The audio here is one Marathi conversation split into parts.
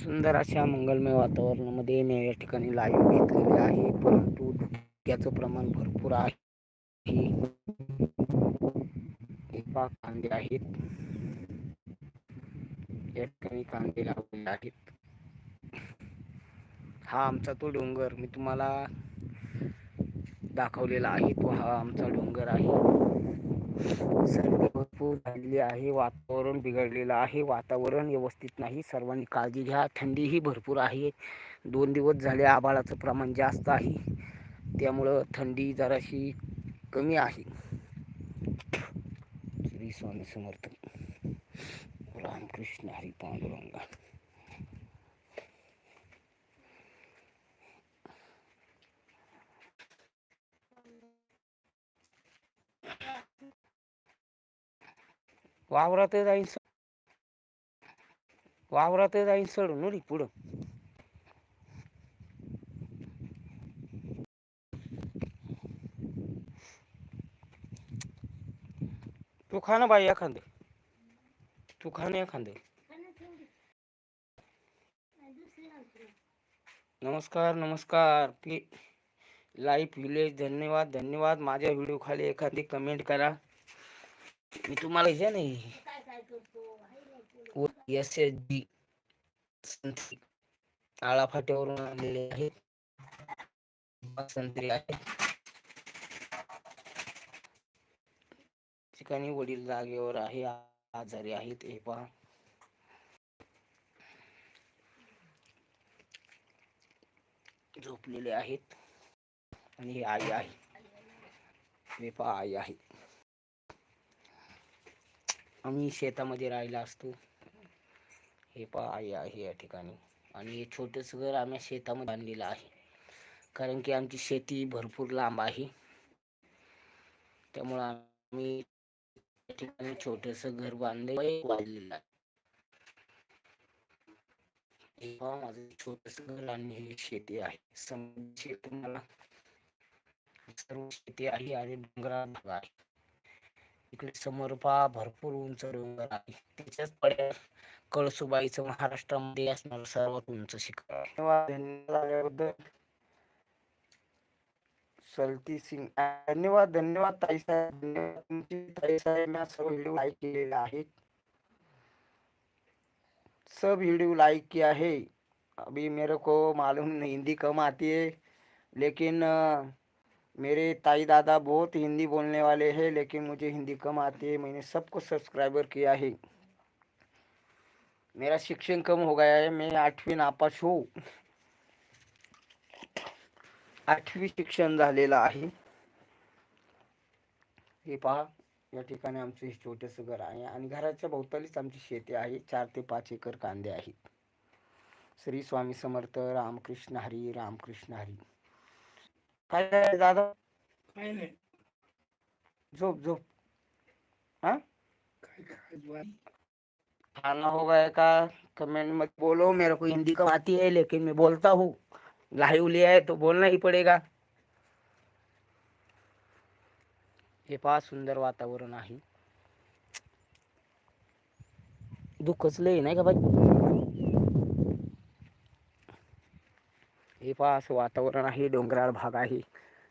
सुंदर अशा मंगलमय वातावरणामध्ये मी या ठिकाणी लाईव्ह घेतलेले आहे. परंतु धुक्याचं प्रमाण भरपूर आहे. कांदे आहेत. या ठिकाणी कांदे लावलेले आहेत. हा आमचा तो डोंगर मी तुम्हाला दाखवलेला आहे. तो हा आमचा डोंगर आहे. सर्व भरपूर झालेली आहे. वातावरण बिघडलेलं आहे. वातावरण व्यवस्थित नाही. सर्वांनी काळजी घ्या. थंडीही भरपूर आहे. दोन दिवस झाले आबाळाचं प्रमाण जास्त आहे. त्यामुळं थंडी जराशी कमी आहे. श्री स्वामी समर्थ. रामकृष्ण हरी पांडुरंगा. वावरात जाईन स- वावरात जाईन सडून पुढं तू खा ना बाई एखादं तू खा ना एखादं नमस्कार नमस्कार लाईफ विलेज धन्यवाद धन्यवाद माझ्या व्हिडिओ खाली एखादी कमेंट करा मी तुम्हाला हे नाही. एस एच डी संत्री आळा फाट्यावरून आलेले आहेत. संत्री आहे ठिकाणी वडील जागेवर आहे आजारी आहेत हे पहा. झोपलेले आहेत. आणि आई आहे. हे पहा आई आहे. आम्ही शेतामध्ये राहिला असतो. हे पहा आई आहे या ठिकाणी. आणि हे छोटंसं घर आम्ही शेतामध्ये बांधलेलं आहे. कारण की आमची शेती भरपूर लांब आहे. त्यामुळं आम्ही या ठिकाणी छोटंसं घर बांधले बांधलेलं आहे. माझं छोटस घर आणि ही शेती आहे. सम शेती मला सर्व शेती आहे आणि डोंगराळ भाग आहे. इकडे समोर पहा भरपूर उंच डोंगर आहे. त्याच्याच पड्या कळसुबाईचं महाराष्ट्रामध्ये असणार सर्वात उंच शिखर आहे. धन्यवाद. सलती सिंग. धन्यवाद धन्यवाद ताई साहेब. धन्यवाद तुमची. ताई साहेब मी सर्व व्हिडिओ लाईक केलेले आहेत. सब वीडियो लाइक किया है अभी मेरे को मालूम नहीं हिंदी कम आती है. लेकिन अ, मेरे ताई दादा बहुत हिंदी बोलने वाले हैं लेकिन मुझे हिंदी कम आती है। मैंने सबको सब्सक्राइबर किया है। मेरा शिक्षण कम हो गया है। मैं आठवी नापास हूँ। आठवी शिक्षण झालेलं आहे। हे पहा या ठिकाणी आमचं हे छोटंसं घर आहे आणि घराच्या भोवतालीच आमची शेती आहे. चार ते पाच एकर कांदे आहेत श्री स्वामी समर्थ रामकृष्ण हरी रामकृष्ण हरी. काय दादा? काही नाही झोप झोप हाँ? काय काय खाना हो गया का कमेंट मत बोलो मेरे को हिंदी कम आती है लेकिन मैं बोलता हूँ। लाइव लिया है तो बोलना ही पड़ेगा। हे पहा सुंदर वातावरण आहे। दुःखच लय नाही का बाई हे पहा असं वातावरण आहे डोंगराळ भाग आहे.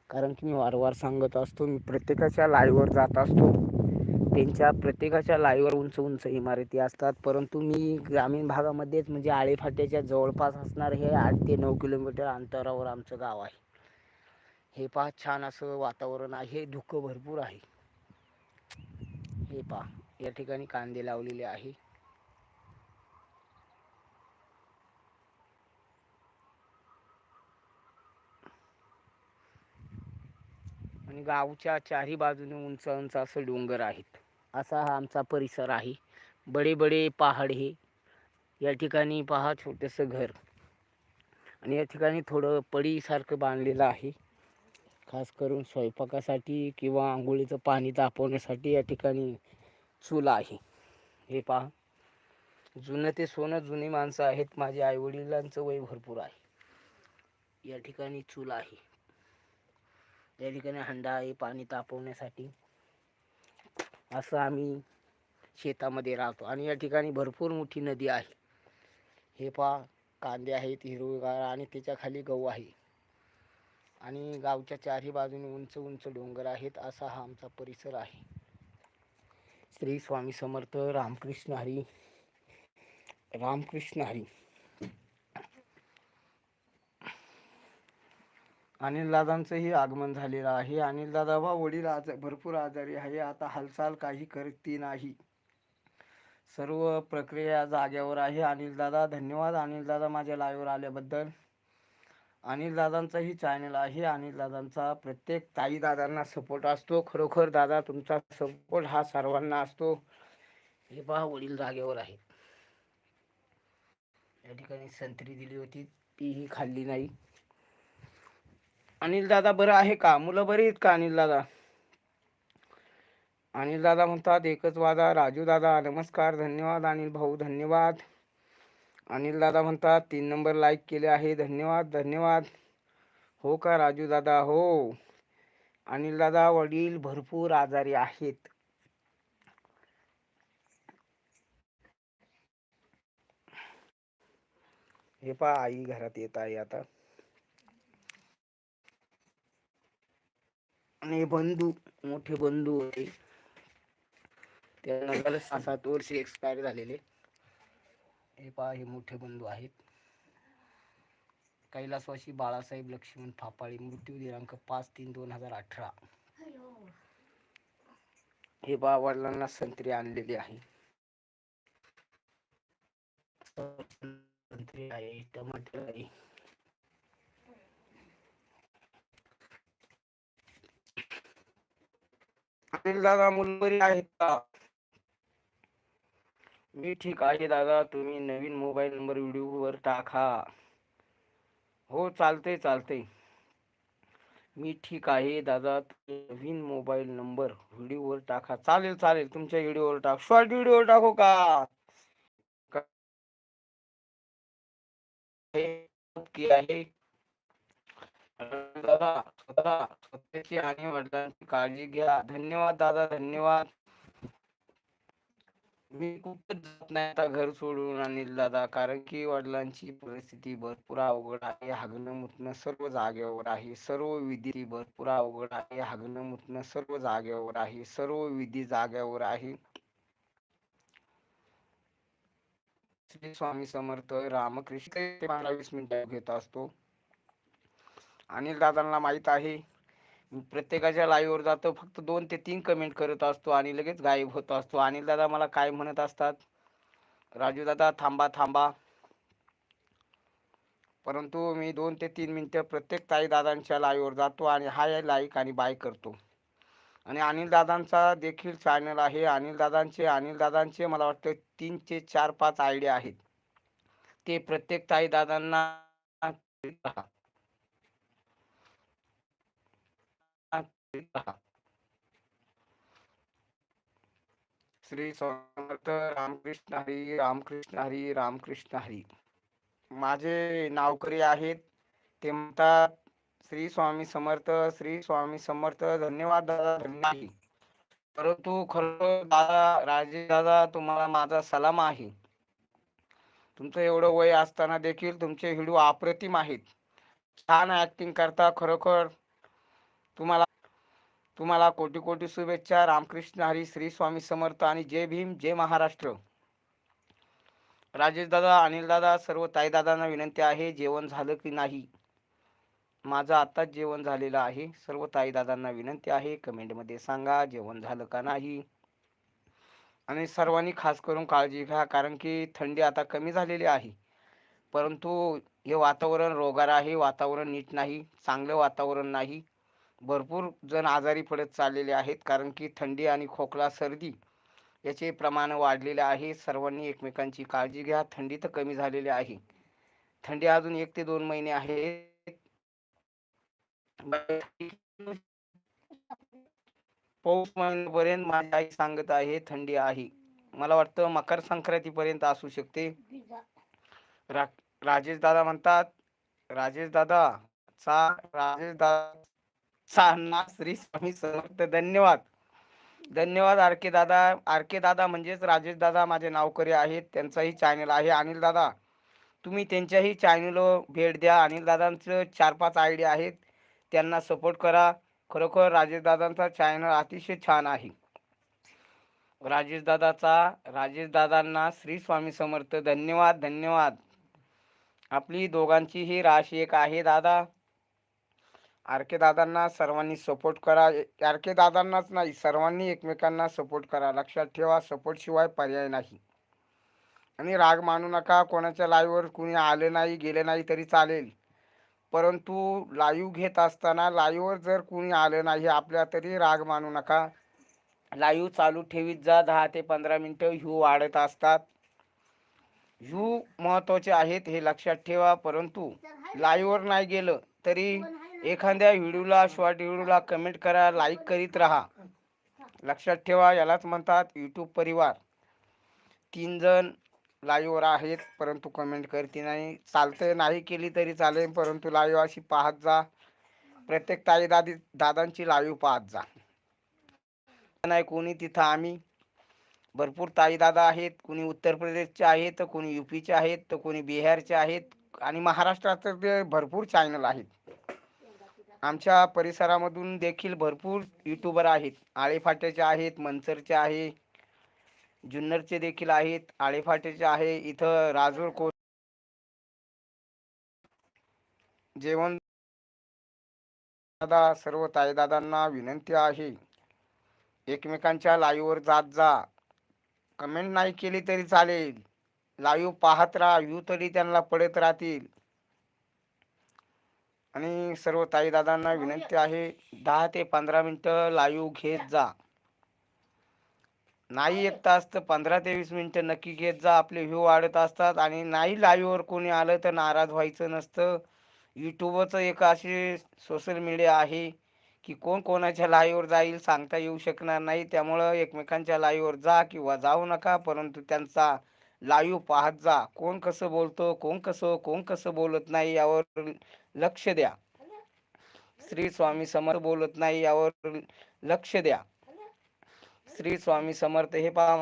कारण की मी वारंवार सांगत असतो मी प्रत्येकाच्या लाईवर जात असतो. त्यांच्या प्रत्येकाच्या लाईवर उंच उंच इमारती असतात. परंतु मी ग्रामीण भागामध्येच म्हणजे आळेफाट्याच्या जवळपास असणार हे आठ ते नऊ किलोमीटर अंतरावर आमचं गाव आहे. हे पहा छान असं वातावरण आहे धुकं भरपूर आहे. हे पहा या ठिकाणी कांदे लावलेले आहे. आणि गावच्या चारी बाजूने उंच उंच असं डोंगर आहेत. असा हा आमचा परिसर आहे. बडे बडे पहाड हे. या ठिकाणी पहा छोटंसं घर. आणि या ठिकाणी थोडं पडीसारखं बांधलेलं आहे. खास करून स्वयंपाकासाठी किंवा आंघोळीचं पाणी तापवण्यासाठी या ठिकाणी चूल आहे. हे पहा. जुनं ते सोनं जुनी माणसं आहेत. माझ्या आईवडिलांचं वय भरपूर आहे. या ठिकाणी चूल आहे. या ठिकाणी हंडा आहे पाणी तापवण्यासाठी असं आम्ही शेतामध्ये राहतो. आणि या ठिकाणी भरपूर मोठी नदी आहे. हे पहा कांदे आहेत हिरवेगार आणि त्याच्याखाली गहू आहे. आणि गावच्या चारही बाजूने उंच उंच डोंगर आहेत असा हा आमचा परिसर आहे. श्री स्वामी समर्थ रामकृष्ण हरी रामकृष्ण हरी. अनिल दादांचंही आगमन झालेलं आहे. अनिल दादा वा वडील आज भरपूर आजारी आहे. आता हालचाल काही करती नाही. सर्व प्रक्रिया जाग्यावर आहे. अनिल दादा धन्यवाद. अनिल दादा माझ्या लाईव्हवर आल्याबद्दल. अनिलदादांचाही चॅनल आहे. अनिलदादांचा प्रत्येक ताई दादांना सपोर्ट असतो. खरोखर दादा तुमचा सपोर्ट हा सर्वांना असतो. हे पहा वडील जागेवर आहेत. या ठिकाणी संत्री दिली होती. तीही खाल्ली नाही. अनिल दादा बरं आहे का? मुलं बरी आहेत का अनिल दादा अनिल दादा म्हणतात एकच वादा राजू दादा नमस्कार धन्यवाद अनिल भाऊ धन्यवाद. अनिल दादा म्हणतात तीन नंबर लाईक केले आहे धन्यवाद धन्यवाद. हो का राजू दादा हो. अनिल दादा वडील भरपूर आजारी आहेत. हे पहा आई घरात येत आहे आता. आणि बंधू मोठे बंधू होते. त्यांना झालं सहा सात वर्ष एक्सपायर झालेले. हे पहा हे मोठे बंधू आहेत. कैलासवासी बाळासाहेब लक्ष्मण फापाळे मृत्यू दिनांक पाच तीन दोन हजार अठरा. हे पहा वडिलांना संत्री आणलेली आहे. संत्री आहे टमाटर आहे. अनिल दादा मुलबरी आहेत का? मी ठीक आहे दादा तुम्ही नवीन मोबाईल नंबर व्हिडिओवर टाका. हो चालतंय चालतंय. मी ठीक आहे दादा तुम्ही नवीन मोबाईल नंबर व्हिडिओवर टाका. चालेल चालेल तुमच्या व्हिडिओवर टाक. शॉर्ट व्हिडिओवर टाकू का? आहे. दादा स्वतः स्वतःची आणि वडिलांची काळजी घ्या. धन्यवाद दादा धन्यवाद. मी खूपच जात नाही आता घर सोडून अनिल दादा कारण की वडिलांची परिस्थिती भरपूर अवघड आहे. हागणं मुतणं सर्व जागेवर आहे. सर्व विधी भरपूर अवघड आहे. हागणं मुतणं सर्व जागेवर आहे. सर्व विधी जागेवर आहे. श्री स्वामी समर्थ. रामकृष्ण. ते बारावीस वीस मिनिटं घेत असतो. अनिल दादांना माहीत आहे. प्रत्येकाच्या लाईव्हवर जातो फक्त दोन ते तीन कमेंट करत असतो आणि लगेच गायब होत असतो. अनिल दादा मला काय म्हणत असतात? राजू दादा थांबा थांबा. परंतु मी दोन ते तीन मिनटं प्रत्येक ताई दादांच्या लाईव्हवर जातो आणि हाय लाईक आणि बाय करतो. आणि अनिल दादांचा देखील चॅनल आहे. अनिल दादांचे अनिल दादांचे मला वाटतं तीन ते चार पाच आयडिया आहेत. ते प्रत्येक ताई दादांना राहा. राहा. श्री समर्थ रामकृष्ण हरी रामकृष्ण हरी रामकृष्ण हरी. माझे नावकरी आहेत ते म्हणतात श्री स्वामी समर्थ श्री स्वामी समर्थ धन्यवाद दादा धन्यवाद. परंतु खरं दादा राजे दादा तुम्हाला माझा सलाम आहे. तुमचं एवढं वय असताना देखील तुमचे व्हिडिओ अप्रतिम आहेत. छान ऍक्टिंग करता खरोखर. तुम्हाला तुम्हाला कोटी कोटी शुभेच्छा. रामकृष्ण हरी श्री स्वामी समर्थ आणि जय भीम जय महाराष्ट्र. राजेश दादा अनिल दादा सर्व ताईदादांना विनंती आहे जेवण झालं की नाही? माझं आत्ताच जेवण झालेलं आहे. सर्व ताईदादांना विनंती आहे कमेंटमध्ये सांगा जेवण झालं का नाही? आणि सर्वांनी खास करून काळजी घ्या कारण की थंडी आता कमी झालेली आहे. परंतु हे वातावरण रोगार आहे वातावरण नीट नाही चांगलं वातावरण नाही. भरपूर जण आजारी पडत चाललेले आहेत कारण की थंडी आणि खोकला सर्दी याचे प्रमाण वाढलेले आहे. सर्वांनी एकमेकांची काळजी घ्या. थंडी तर कमी झालेली आहे. थंडी अजून एक ते दोन महिने आहे पौष महिन्यापर्यंत माझी आई सांगत आहे थंडी आहे. मला वाटतं मकर संक्रांतीपर्यंत असू शकते. रा राजेश दादा म्हणतात राजेश दादा चा राजेश दादा चांना श्री स्वामी समर्थ. धन्यवाद. धन्यवाद आर के दादा. आर के दादा म्हणजेच राजेश दादा माझे नावकरी आहेत. त्यांचाही चॅनल आहे. अनिल दादा तुम्ही त्यांच्याही चॅनलवर भेट द्या. अनिल दादांचं चार पाच आयडिया आहेत. त्यांना सपोर्ट करा. खरोखर राजेश दादांचा चॅनल अतिशय छान आहे. राजेश दादाचा राजेश दादांना श्री स्वामी समर्थ. धन्यवाद धन्यवाद. आपली दोघांचीही राशी एक आहे दादा. आर के दादांना सर्वांनी सपोर्ट करा. आर के दादांनाच नाही सर्वांनी एकमेकांना सपोर्ट करा. लक्षात ठेवा सपोर्टशिवाय पर्याय नाही. आणि राग मानू नका कोणाच्या लाईव्हवर कुणी आलं नाही गेलं नाही तरी चालेल. परंतु लाईव्ह घेत असताना लाईव्हवर जर कुणी आलं नाही आपल्या तरी राग मानू नका. लाईव्ह चालू ठेवीत जा दहा ते पंधरा मिनटं ह्यू वाढत असतात. ह्यू महत्त्वाचे आहेत हे लक्षात ठेवा परंतु लाईव्हवर नाही गेलं तरी एखाद्या व्हिडिओला शॉर्ट व्हिडिओला कमेंट करा लाईक करीत राहा. लक्षात ठेवा यालाच म्हणतात यूट्यूब परिवार. तीन जण लाईव्हवर आहेत परंतु कमेंट करते नाही. चालतं नाही केली तरी चालेल परंतु लाईव्ह अशी पाहत जा. प्रत्येक ताई दादी दादांची लाईव्ह पाहत जा. नाही कोणी तिथं आम्ही. भरपूर ताई दादा आहेत. कोणी उत्तर प्रदेशचे आहेत तर कोणी युपीचे आहेत तर कोणी बिहारचे आहेत. आणि महाराष्ट्रात तर ते भरपूर चॅनल आहेत. आमच्या परिसरामधून देखील भरपूर युट्यूबर आहेत. आळेफाट्याचे आहेत मनसरचे आहे जुन्नरचे देखील आहेत आळेफाट्याचे आहे इथं राजूर को जेवण दादा सर्व ताईदादांना विनंती आहे. एकमेकांच्या लाईव्हवर जात जा. कमेंट नाही केली तरी चालेल. लाईव्ह पाहत राहा व्ह्यू तरी त्यांना पडत राहतील. आणि सर्व ताईदादांना विनंती आहे दहा ते पंधरा मिनटं लाईव्ह घेत जा. नाही एक तास तर पंधरा ते वीस मिनटं नक्की घेत जा. आपले व्ह्यू वाढत असतात आणि नाही लाईव्हवर कोणी आलं तर नाराज व्हायचं नसतं. यूट्यूबचं एक असे सोशल मीडिया आहे की कोण कोणाच्या लाईव्हवर जाईल सांगता येऊ शकणार नाही. त्यामुळं एकमेकांच्या लाईव्हवर जा किंवा जाऊ नका परंतु त्यांचा लाईव्ह पाहत जा. कोण कसं बोलतो कोण कसं कोण कसं बोलत नाही यावर लक्ष द्या. श्री स्वामी समर्थ बोलत नाही यावर लक्ष द्या. श्री स्वामी समर्थ हे पहा.